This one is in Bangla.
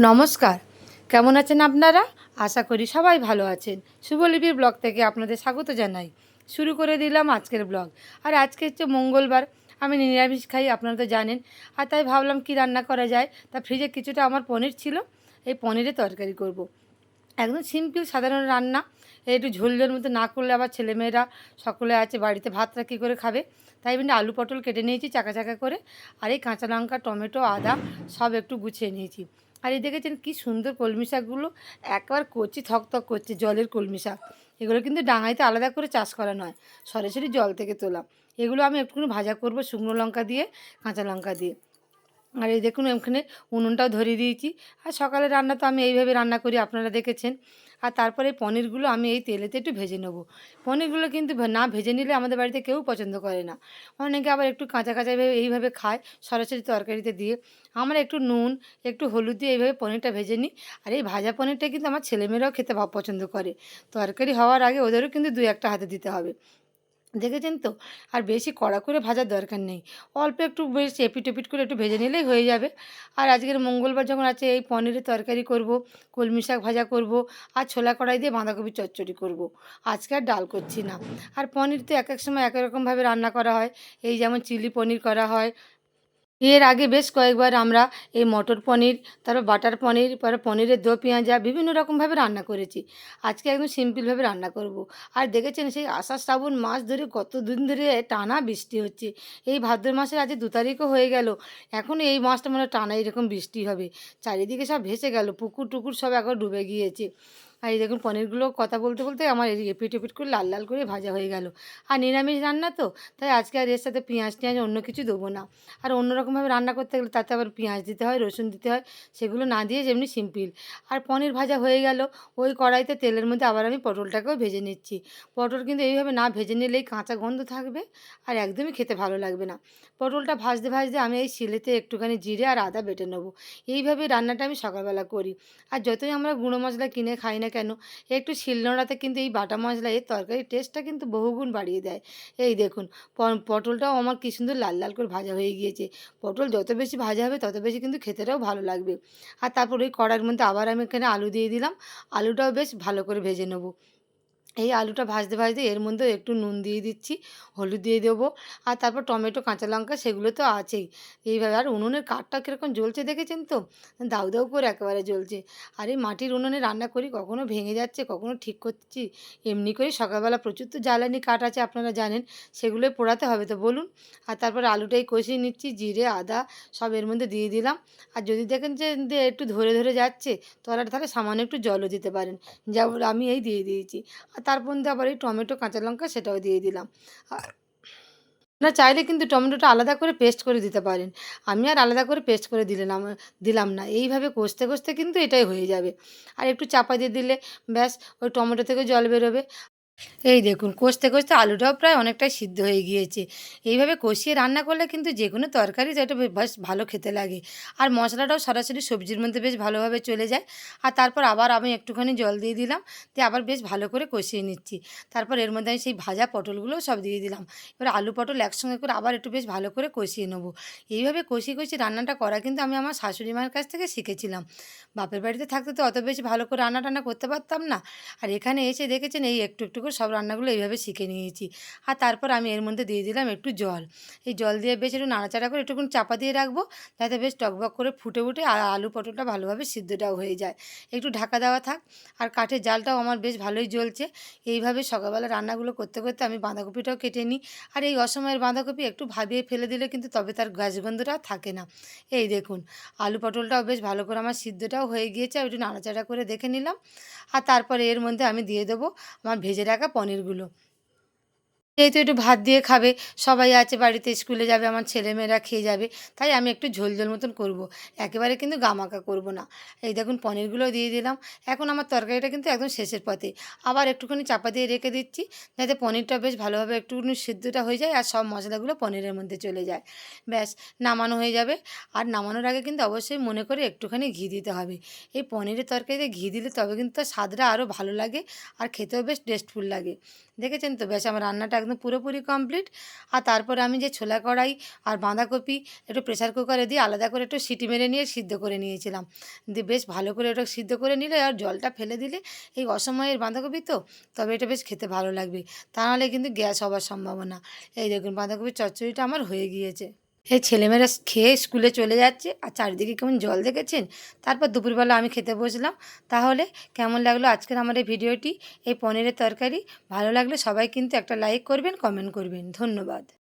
নমস্কার। কেমন আছেন আপনারা? আশা করি সবাই ভালো আছেন। শুভলিপির ব্লগ থেকে আপনাদের স্বাগত জানাই। শুরু করে দিলাম আজকের ব্লগ। আর আজকে হচ্ছে মঙ্গলবার। আমি নিরামিষ খাই, আপনারা তো জানেন। আর তাই ভাবলাম কি রান্না করা যায়। তা ফ্রিজে কিছুটা আমার পনির ছিল। এই পনিরে তরকারি করব। একদম সিম্পল সাধারণ রান্না। একটু ঝোল ঝোল মতো না করলে আবার ছেলেমেয়েরা সকলে আছে বাড়িতে ভাতটা কী করে খাবে? তাই জন্য আলু পটল কেটে নিয়েছি চাকা চাকা করে। আর এই কাঁচা লঙ্কা, টমেটো, আদা সব একটু গুছিয়ে নিয়েছি। আর এই দেখেছেন কি সুন্দর কলমি শাকগুলো? একবার করছে, থকথক থক করছে, জলের কলমি শাক। এগুলো কিন্তু ডাঙাইতে আলাদা করে চাষ করা নয়, সরাসরি জল থেকে তোলা। এগুলো আমি একটুখানি ভাজা করব শুকনো লঙ্কা দিয়ে, কাঁচা লঙ্কা দিয়ে। আর এই দেখুন ওখানে উনুনটাও ধরিয়ে দিয়েছি। আর সকালে রান্না তো আমি এইভাবে রান্না করি, আপনারা দেখেছেন। আর তারপরে পনিরগুলো আমি এই তেলেতে একটু ভেজে নেব। পনিরগুলো কিন্তু না ভেজে নিলে আমাদের বাড়িতে কেউ পছন্দ করে না। অনেকে আবার একটু কাঁচা কাঁচা এইভাবে খায় সরাসরি তরকারিতে দিয়ে। আমরা একটু নুন, একটু হলুদ দিয়ে এইভাবে পনিরটা ভেজে নিই। আর এই ভাজা পনিরটা কিন্তু আমার ছেলেমেয়েরাও খেতে পছন্দ করে। তরকারি হওয়ার আগে ওদেরও কিন্তু দু একটা হাতে দিতে হবে। দেখেছেন তো? আর বেশি কড়া করে ভাজার দরকার নেই। অল্প একটু বেশ এপিট এপিট করে একটু ভেজে নিলেই হয়ে যাবে। আর আজকের মঙ্গলবার যখন আছে, এই পনিরের তরকারি করব, কলমি শাক ভাজা করব, আর ছোলা কড়াই দিয়ে বাঁধাকপি চচ্চড়ি করব। আজকে আর ডাল করছি না। আর পনির তো এক এক সময় এক রকমভাবে রান্না করা হয়। এই যেমন চিলি পনির করা হয় এর আগে বেশ কয়েকবার আমরা এই মটর পনির, তারপর বাটার পনির পরে পনিরের দো পেঁয়াজা বিভিন্ন রকমভাবে রান্না করেছি। আজকে একদম সিম্পলভাবে রান্না করব। আর দেখেছেন সেই আষাঢ় শ্রাবণ মাস ধরে কত দিন ধরে টানা বৃষ্টি হচ্ছে। এই ভাদ্র মাসের আজ দু তারিখও হয়ে গেল। এখন এই মাসটা মানে টানা এরকম বৃষ্টি হবে। চারিদিকে সব ভেসে গেল, পুকুর টুকুর সব এখন ডুবে গিয়েছে। আর এই দেখুন পনিরগুলো কথা বলতে বলতে আমার এপিট এপিট করে লাল লাল করে ভাজা হয়ে গেল। আর নিরামিষ রান্না তো, তাই আজকে আর এর সাথে পেঁয়াজ টেঁয়াজ অন্য কিছু দেবো না। আর অন্যরকমভাবে রান্না করতে গেলে তাতে আবার পেঁয়াজ দিতে হয়, রসুন দিতে হয়, সেগুলো না দিয়ে যেমনি সিম্পল। আর পনির ভাজা হয়ে গেল, ওই কড়াইতে তেলের মধ্যে আবার আমি পটলটাকেও ভেজে নিচ্ছি। পটল কিন্তু এইভাবে না ভেজে নিলেই কাঁচা গন্ধ থাকবে আর একদমই খেতে ভালো লাগবে না। পটলটা ভাজতে ভাজতে আমি এই শিলেতে একটুখানি জিরে আর আদা বেটে নেব। এইভাবে রান্নাটা আমি সকালবেলা করি। আর যতই আমরা গুঁড়ো মশলা কিনে খাই না কেন? একটু শিলনোড়াতে কিন্তু এই বাটা মশলা, এর তরকারির টেস্টটা কিন্তু বহুগুণ বাড়িয়ে দেয়। এই দেখুন পটলটাও আমার কী সুন্দর লাল লাল করে ভাজা হয়ে গিয়েছে। পটল যত বেশি ভাজা হবে, তত বেশি কিন্তু খেতেটাও ভালো লাগবে। আর তারপর ওই কড়ার মধ্যে আবার আমি এখানে আলু দিয়ে দিলাম। আলুটাও বেশ ভালো করে ভেজে নেব। এই আলুটা ভাজতে ভাজতে এর মধ্যে একটু নুন দিয়ে দিচ্ছি, হলুদ দিয়ে দেবো, আর তারপর টমেটো, কাঁচা লঙ্কা সেগুলো তো আছেই। এইভাবে আর উনুনের কাঠটা কীরকম জ্বলছে দেখেছেন তো? দাউ দাউ করে একেবারে জ্বলছে। আর এই মাটির উনুনে রান্না করি, কখনো ভেঙে যাচ্ছে, কখনো ঠিক করছি, এমনি করে সকালবেলা প্রচুর তো জ্বালানি কাঠ আছে আপনারা জানেন, সেগুলোই পোড়াতে হবে তো বলুন। আর তারপর আলুটাই কষিয়ে নিচ্ছি, জিরে, আদা সব এর মধ্যে দিয়ে দিলাম। আর যদি দেখেন যে একটু ধরে ধরে যাচ্ছে তলার তাহলে সামান্য একটু জলও দিতে পারেন। যেমন আমি এই দিয়ে দিয়েছি। আর তার মধ্যে আবার এই টমেটো, কাঁচা লঙ্কা সেটাও দিয়ে দিলাম। না চাইলে কিন্তু টমেটোটা আলাদা করে পেস্ট করে দিতে পারেন। আমি আর আলাদা করে পেস্ট করে দিলাম দিলাম না। এইভাবে কষতে কষতে কিন্তু এটাই হয়ে যাবে। আর একটু চাপা দিয়ে দিলে ব্যাস, ওই টমেটো থেকে জল বেরোবে। এই দেখুন, কষতে কষতে আলুটাও প্রায় অনেকটাই সিদ্ধ হয়ে গিয়েছে। এইভাবে কষিয়ে রান্না করলে কিন্তু যে কোনো তরকারি যেটা বেশ ভালো খেতে লাগে। আর মশলাটাও সরাসরি সবজির মধ্যে বেশ ভালোভাবে চলে যায়। আর তারপর আবার আমি একটুখানি জল দিয়ে দিলাম, দিয়ে আবার বেশ ভালো করে কষিয়ে নিচ্ছি। তারপর এর মধ্যে আমি সেই ভাজা পটলগুলোও সব দিয়ে দিলাম। এবার আলু পটল একসঙ্গে করে আবার একটু বেশ ভালো করে কষিয়ে নেব। এইভাবে কষিয়ে কষিয়ে রান্নাটা করা কিন্তু আমি আমার শাশুড়ি মায়ের কাছ থেকে শিখেছিলাম। বাপের বাড়িতে থাকতে তো অত বেশি ভালো করে রান্না টান্না করতে পারতাম না। আর এখানে এসে দেখেছেন এই একটু একটু করে সব রান্নাগুলো এইভাবে শিখে নিয়েছি। আর তারপর আমি এর মধ্যে দিয়ে দিলাম একটু জল। এই জল দিয়ে বেশ একটু নাড়াচাড়া করে একটুখানি চাপা দিয়ে রাখব। যাতে বেশ টকবক করে ফুটে উঠে আর আলু পটলটা ভালোভাবে সিদ্ধটাও হয়ে যায়। একটু ঢাকা দেওয়া থাক। আর কাঠের জালটাও আমার বেশ ভালোই জ্বলছে। এইভাবে সকালবেলা রান্নাগুলো করতে করতে আমি বাঁধাকপিটাও কেটে নিই। আর এই অসময়ের বাঁধাকপি একটু ভাবিয়ে ফেলে দিলে কিন্তু তবে তার গাছগন্ধটা থাকে না। এই দেখুন, আলু পটলটাও বেশ ভালো করে আমার সিদ্ধটাও হয়ে গিয়েছে। আর একটু নাড়াচাড়া করে দেখে নিলাম। আর তারপরে এর মধ্যে আমি দিয়ে দেবো আমার ভেজে পনিরগুলো। যেহেতু একটু ভাত দিয়ে খাবে, সবাই আছে বাড়িতে, স্কুলে যাবে, আমার ছেলেমেয়েরা খেয়ে যাবে, তাই আমি একটু ঝোল ঝোল মতন করব। একেবারে কিন্তু গামাকা করব না। এই দেখুন পনিরগুলো দিয়ে দিলাম। এখন আমার তরকারিটা কিন্তু একদম শেষের পথে। আবার একটুখানি চাপা দিয়ে রেখে দিচ্ছি, যাতে পনিরটা বেশ ভালোভাবে একটুখানি সিদ্ধটা হয়ে যায়, আর সব মশলাগুলো পনিরের মধ্যে চলে যায়। ব্যাস, নামানো হয়ে যাবে। আর নামানোর আগে কিন্তু অবশ্যই মনে করে একটুখানি ঘি দিতে হবে। এই পনিরের তরকারিতে ঘি দিলে তবে কিন্তু তার স্বাদটা আরও ভালো লাগে, আর খেতেও বেশ টেস্টফুল লাগে। দেখেছেন তো? বেশ আমার রান্নাটা একদম পুরোপুরি কমপ্লিট আর তারপরে আমি যে ছোলা কড়াই আর বাঁধাকপি একটু প্রেশার কুকারে দিয়ে আলাদা করে একটু সিটি মেরে নিয়ে সিদ্ধ করে নিয়েছিলাম। দিয়ে বেশ ভালো করে ওটা সিদ্ধ করে নিলে আর জলটা ফেলে দিলে এই অসময়ের বাঁধাকপি তো, তবে এটা বেশ খেতে ভালো লাগবে। তা নাহলে কিন্তু গ্যাস হওয়ার সম্ভাবনা। এই দেখুন বাঁধাকপির চচ্চড়িটা আমার হয়ে গিয়েছে। এই ছেলেমেয়েরা খেয়ে স্কুলে চলে যাচ্ছে আর চারিদিকে কেমন জল দেখেছেন? তারপর দুপুরবেলা আমি খেতে বসলাম। তাহলে কেমন লাগল আজকের আমার এই ভিডিওটি? এই পনিরের তরকারি? ভালো লাগলে সবাই কিন্তু একটা লাইক করবেন কমেন্ট করবেন। ধন্যবাদ।